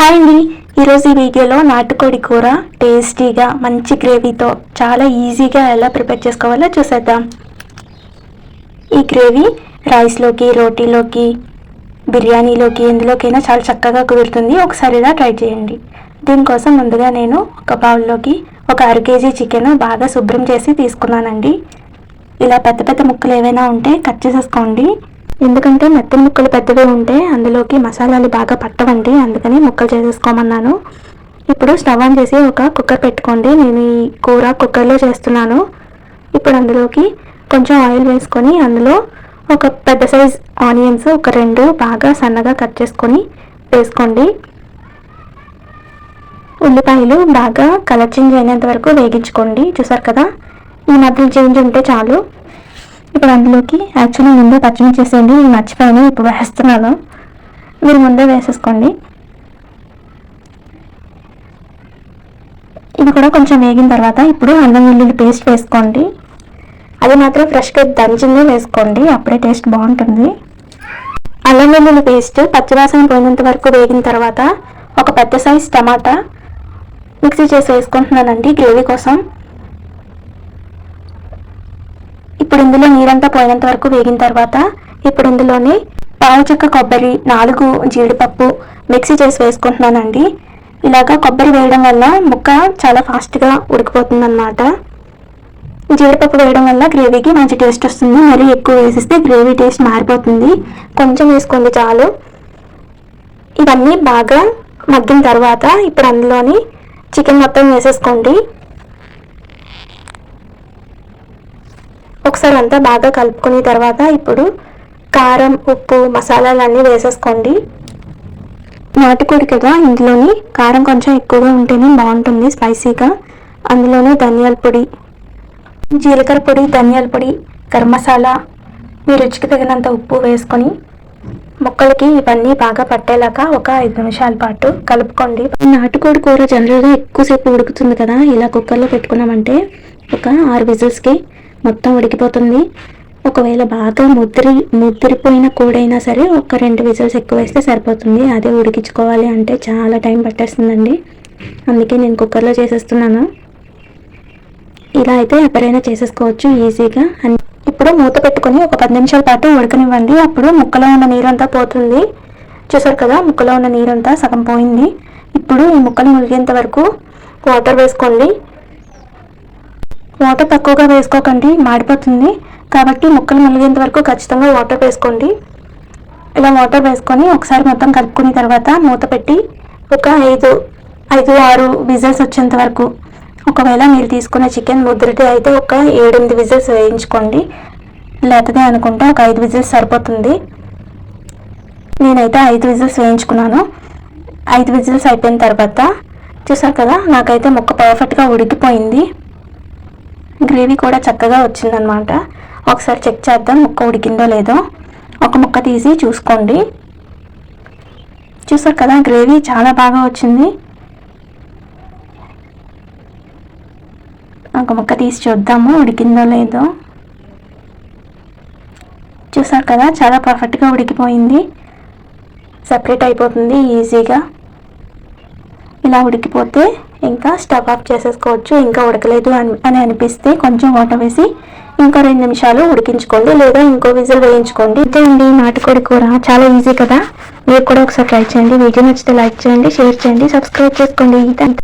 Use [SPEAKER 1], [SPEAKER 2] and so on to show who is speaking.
[SPEAKER 1] Hi అండి. ఈరోజు ఈ వీడియోలో నాటుకోడి కూర టేస్టీగా మంచి గ్రేవీతో చాలా ఈజీగా ఎలా ప్రిపేర్ చేసుకోవాలో చూసేద్దాం. ఈ గ్రేవీ రైస్లోకి రోటీలోకి బిర్యానీలోకి ఎందులోకైనా చాలా చక్కగా కుదురుతుంది. ఒకసారి ఇలా ట్రై చేయండి. దీనికోసం ముందుగా నేను ఒక బౌల్లోకి ఒక అర కేజీ చికెన్ బాగా శుభ్రం చేసి తీసుకున్నానండి. ఇలా పెద్ద పెద్ద ముక్కలు ఏవైనా ఉంటే కట్ చేసేసుకోండి. ఎందుకంటే మెత్తని ముక్కలు పెద్దవి ఉంటే అందులోకి మసాలాలు బాగా పట్టవండి. అందుకని ముక్కలు చేసేసుకోమన్నాను. ఇప్పుడు స్టవ్ ఆన్ చేసి ఒక కుక్కర్ పెట్టుకోండి. నేను ఈ కూర కుక్కర్లో చేస్తున్నాను. ఇప్పుడు అందులోకి కొంచెం ఆయిల్ వేసుకొని అందులో ఒక పెద్ద సైజ్ ఆనియన్స్ ఒక రెండు బాగా సన్నగా కట్ చేసుకొని వేసుకోండి. ఉల్లిపాయలు బాగా కలర్ చేంజ్ అయినంత వరకు వేగించుకోండి. చూసారు కదా? ఈ మధ్య చేంజ్ ఉంటే చాలు. ఇప్పుడు అందులోకి యాక్చువల్లీ ముందే పచ్చిమిర్చి చేసేయండి నేను మర్చిపోయాను ఇప్పుడు వేస్తున్నాను. మీరు ముందే వేసేసుకోండి. ఇది కూడా కొంచెం వేగిన తర్వాత ఇప్పుడు అల్లం వెల్లుల్లి పేస్ట్ వేసుకోండి. అది మాత్రం ఫ్రెష్గా దంచిందే వేసుకోండి అప్పుడే టేస్ట్ బాగుంటుంది. అల్లం వెల్లుల్లి పేస్ట్ పచ్చివాసన పోయినంత వరకు వేగిన తర్వాత ఒక పెద్ద సైజ్ టమాటా మిక్సీ చేసి వేసుకుంటున్నానండి గ్రేవీ కోసం. ఇప్పుడు ఇందులో నీరంతా పోయినంత వరకు వేగిన తర్వాత ఇప్పుడు ఇందులోనే పావు చెక్క కొబ్బరి నాలుగు జీడిపప్పు మిక్సీ చేసి వేసుకుంటున్నానండి. ఇలాగా కొబ్బరి వేయడం వల్ల ముక్క చాలా ఫాస్ట్గా ఉడికిపోతుంది అనమాట జీడిపప్పు వేయడం వల్ల గ్రేవీకి మంచి టేస్ట్ వస్తుంది. మరీ ఎక్కువ వేసిస్తే గ్రేవీ టేస్ట్ మారిపోతుంది. కొంచెం వేసుకోండి చాలు. ఇవన్నీ బాగా మగ్గిన తర్వాత ఇప్పుడు అందులోని చికెన్ మొత్తం వేసేసుకోండి. ఒకసారి అంతా బాగా కలుపుకున్న తర్వాత ఇప్పుడు కారం ఉప్పు మసాలాలు అన్నీ వేసేసుకోండి. నాటుకోడి కదా ఇందులోని కారం కొంచెం ఎక్కువగా ఉంటేనే బాగుంటుంది స్పైసీగా. అందులోనే ధనియాల పొడి జీలకర్ర పొడి ధనియాల పొడి గరం మసాలా మీ రుచికి తగినంత ఉప్పు వేసుకొని ముక్కలకి ఇవన్నీ బాగా పట్టేలాగా ఒక ఐదు నిమిషాల పాటు కలుపుకోండి. నాటుకోడి కూర జనరల్గా ఎక్కువసేపు ఉడుకుతుంది కదా ఇలా కుక్కర్లో పెట్టుకున్నామంటే ఒక ఆరు విజిల్స్కి మొత్తం ఉడికిపోతుంది. ఒకవేళ బాగా ముద్రి ముద్రిపోయిన కూడైనా సరే ఒక రెండు విజిల్స్ ఎక్కువ వేస్తే సరిపోతుంది. అదే ఉడికించుకోవాలి అంటే చాలా టైం పట్టేస్తుందండి. అందుకే నేను కుక్కర్లో చేసేస్తున్నాను. ఇలా అయితే ఎవరైనా చేసేసుకోవచ్చు ఈజీగా. ఇప్పుడు మూత పెట్టుకొని ఒక పది నిమిషాల పాటు ఉడకనివ్వండి. అప్పుడు ముక్కలో ఉన్న నీరంతా పోతుంది. చూసారు కదా ముక్కలో ఉన్న నీరంతా సగం పోయింది. ఇప్పుడు ఈ ముక్కలు ములిగేంత వరకు వాటర్ వేసుకోండి. వాటర్ తక్కువగా వేసుకోకండి మాడిపోతుంది. కాబట్టి ముక్కలు ములిగేంత వరకు ఖచ్చితంగా వాటర్ వేసుకోండి. ఇలా వాటర్ వేసుకొని ఒకసారి మొత్తం కలుపుకున్న తర్వాత మూత పెట్టి ఒక ఐదు ఐదు ఆరు విజిల్స్ వచ్చేంత వరకు ఒకవేళ మీరు తీసుకున్న చికెన్ ముద్రటి అయితే ఒక ఏడెనిమిది విజిల్స్ వేయించుకోండి. లేతదే అనుకుంటే ఒక ఐదు విజిల్స్ సరిపోతుంది. నేనైతే ఐదు విజిల్స్ వేయించుకున్నాను. ఐదు విజిల్స్ అయిపోయిన తర్వాత చూసారు కదా నాకైతే ముక్క పర్ఫెక్ట్గా ఉడికిపోయింది. గ్రేవీ కూడా చక్కగా వచ్చిందనమాట. ఒకసారి చెక్ చేద్దాం ముక్క ఉడికిందో లేదో. ఒక ముక్క తీసి చూసుకోండి. చూసారు కదా గ్రేవీ చాలా బాగా వచ్చింది. ఒక ముక్క తీసి చూద్దాము ఉడికిందో లేదో. చూసారు కదా చాలా పర్ఫెక్ట్గా ఉడికిపోయింది. సపరేట్ అయిపోతుంది ఈజీగా ఇలా ఉడికిపోతే ఇంకా స్టవ్ ఆఫ్ చేసేసుకోవచ్చు ఇంకా ఉడకలేదు అని అని అనిపిస్తే కొంచెం వాటర్ వేసి ఇంకో రెండు నిమిషాలు ఉడికించుకోండి లేదా ఇంకో విజిల్ వేయించుకోండి. అంతే అండి నాటుకోడి కూర. చాలా ఈజీ కదా. మీరు కూడా ఒకసారి ట్రై చేయండి. వీడియో నచ్చితే లైక్ చేయండి షేర్ చేయండి సబ్స్క్రైబ్ చేసుకోండి.